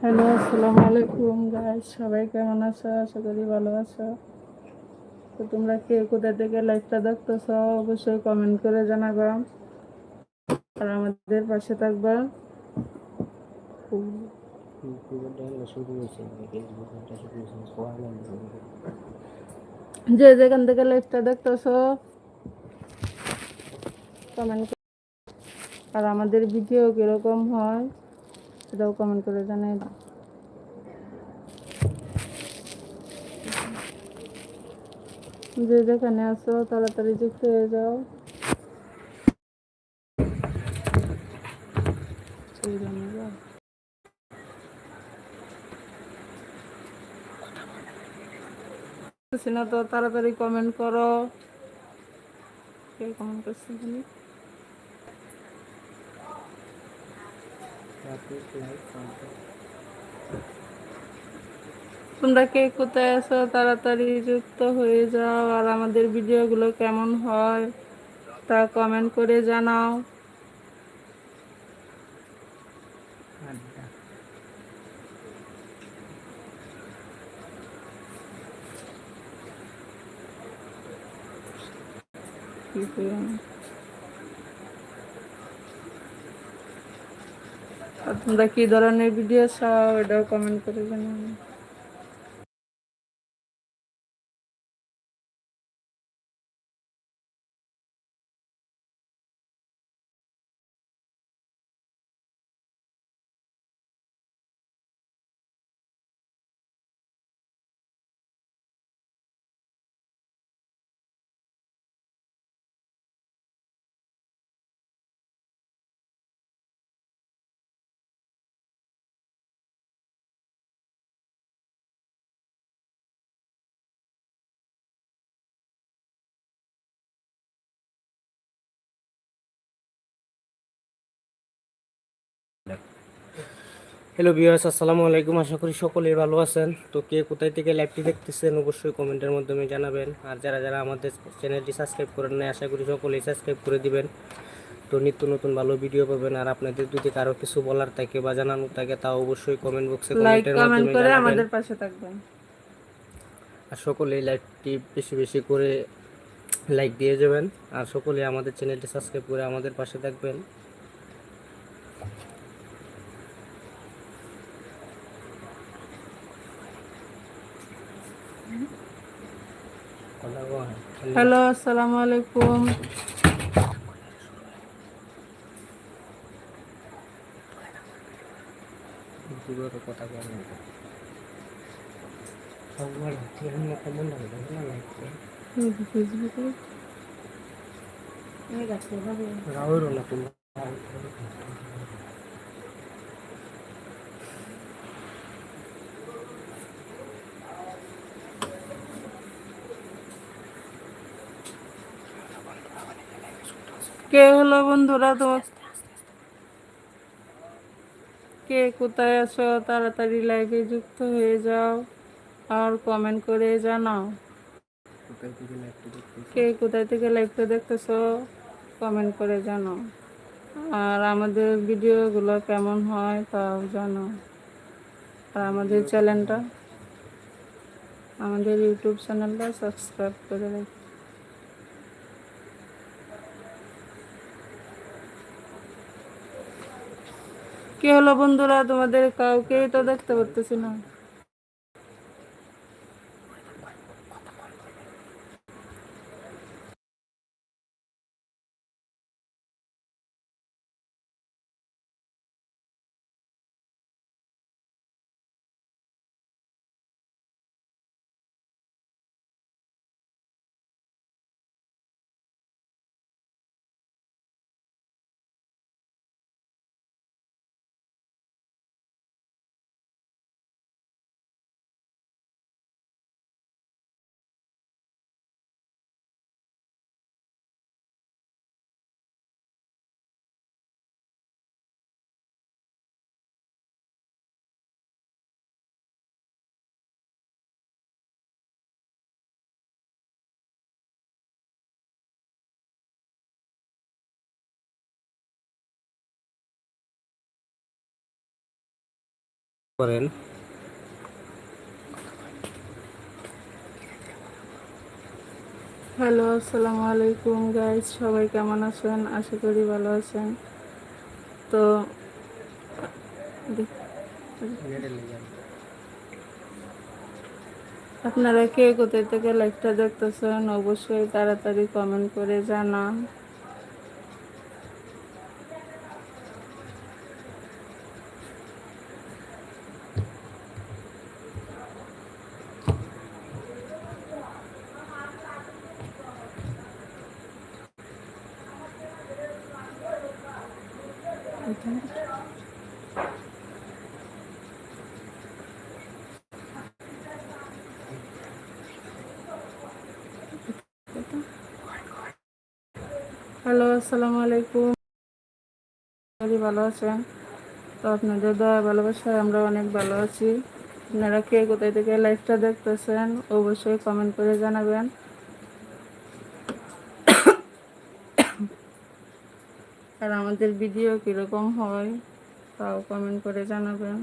Hello আসসালামু আলাইকুম guys সবাই কেমন আছো? আশা করি ভালো আছো। তো তোমরা কে? কোথা থেকে লাইভটা দেখতেছ? অবশ্যই কমেন্ট করে জানাবা। আর আমাদের পাশে থাকবা। যে যেখান থেকে লাইভটা দেখতেছ কমেন্ট আর আমাদের ভিডিও কীরকম হয়, সেটাও কমেন্ট করে জানাই যে যেখানে আসো, তাড়াতাড়ি যুক্ত হয়ে যাও। তো, তাড়াতাড়ি কমেন্ট করো। কমেন্ট করছে তোমরা কে কোথায় আছো? তাড়াতাড়ি যুক্ত হয়ে যাও। আর আমাদের ভিডিওগুলো কেমন হয় তা কমেন্ট করে জানাও। কি করলাম? তোমরা কি ধরনের ভিডিও চাও এটাও কমেন্ট করে জানাও হ্যালো ভিউয়ার্স আসসালামু আলাইকুম। আশা করি সকলেই ভালো আছেন। তো কে কোথায় থেকে লাইভটি দেখতেছেন অবশ্যই কমেন্টের মাধ্যমে জানাবেন। আর যারা যারা আমাদের চ্যানেলটি সাবস্ক্রাইব করেন না আশা করি সকলেই সাবস্ক্রাইব করে দিবেন। তো নিত্য নতুন ভালো ভিডিও পাবেন। আর আপনাদের যদি কারও কিছু বলার থাকে বা জানানোর থাকে তাও অবশ্যই কমেন্ট বক্সে কমেন্টের কমেন্ট মাধ্যমে করে আমাদের পাশে থাকবেন। আর সকলেই লাইভটি বেশি বেশি করে লাইক দিয়ে যাবেন। আর সকলেই আমাদের চ্যানেলটি সাবস্ক্রাইব করে আমাদের পাশে থাকবেন। হ্যালো আসসালামু আলাইকুম। ফেসবুকে কে হলো বন্ধুরা তোমার? কে কোথায় আছো? তাড়াতাড়ি লাইভে যুক্ত হয়ে যাও আর কমেন্ট করে জানাও। কে কোথায় থেকে লাইভটা দেখতেছো? কমেন্ট করে জানাও। আর আমাদের ভিডিওগুলো কেমন হয় তাও জানাও। আর আমাদের চ্যানেলটা আমাদের ইউটিউব চ্যানেলটা সাবস্ক্রাইব করে রাখো। কি হলো বন্ধুরা? তোমাদের কাউকেই তো দেখতে পারতেছি না। করেন। হ্যালো আসসালামু আলাইকুম গাইজ সবাই কেমন আছেন? আশা করি ভালো আছেন। তো আপনারা কে কোথায় থেকে লাইভটা দেখতেছেন, অবশ্যই তাড়াতাড়ি কমেন্ট করে জানান। হ্যালো, আসসালামু আলাইকুম। সবাই ভালো আছেন? তো আপনাদের দয়া ভালোবাসায় আমরা অনেক ভালো আছি। আপনারা কে কোথায় থেকে লাইভটা দেখতেছেন, অবশ্যই কমেন্ট করে জানাবেন। আর আমাদের ভিডিও কীরকম হয়, তাও কমেন্ট করে জানাবেন।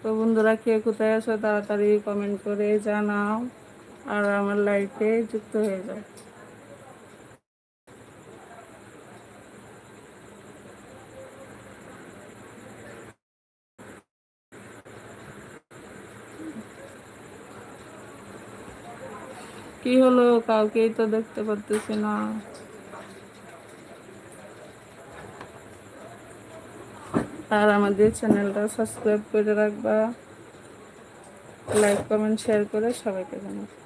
তো বন্ধুরা, কে কোথায় আছো তাড়াতাড়ি কমেন্ট করে জানাও, আর আমার লাইফে যুক্ত হয়ে যাও। কি হলো? কাউকেই তো দেখতে পারতেছি না। আর আমাদের চ্যানেলটা সাবস্ক্রাইব করে রাখবা। লাইক কমেন্ট শেয়ার করে সবাইকে জানাবে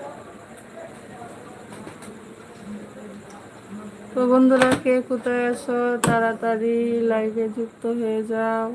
তো বন্ধুরা কে কোথায় আছো? তাড়াতাড়ি লাইভে যুক্ত হয়ে যাও।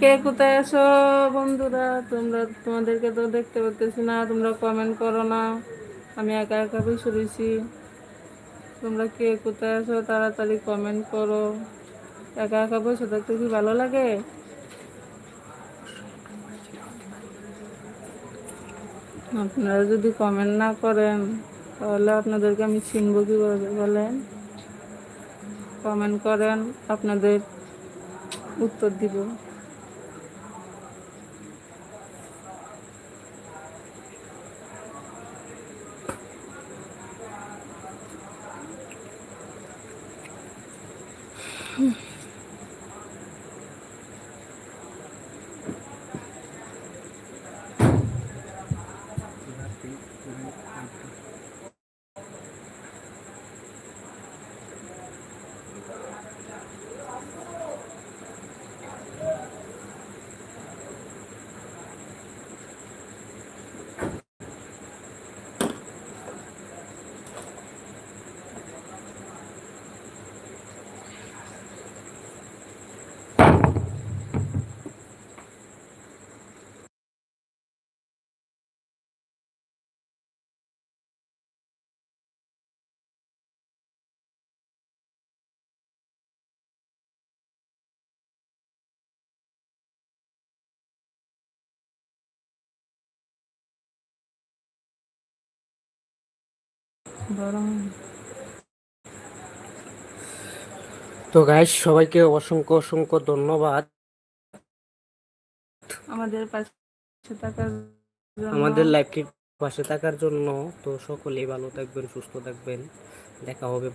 কে কোথায় আছো বন্ধুরা? তোমরা, তোমাদেরকে তো দেখতে পাচ্ছি না, তোমরা কমেন্ট করো না। আমি একা একা বসে রয়েছি। তোমরা কে কোথায় আছো তাড়াতাড়ি কমেন্ট করো। একা একা বসে থাকতে কি ভালো লাগে? আপনারা যদি কমেন্ট না করেন, তাহলে আপনাদেরকে আমি চিনব কীভাবে বলেন? কমেন্ট করেন, আপনাদের উত্তর দিব। বরং তো গাইস সবাইকে অসংখ্য অসংখ্য ধন্যবাদ। আমাদের পাশে থাকার জন্য। আমাদের কি পাশে থাকার জন্য। তো সকলেই ভালো থাকবেন সুস্থ থাকবেন। দেখা হবে।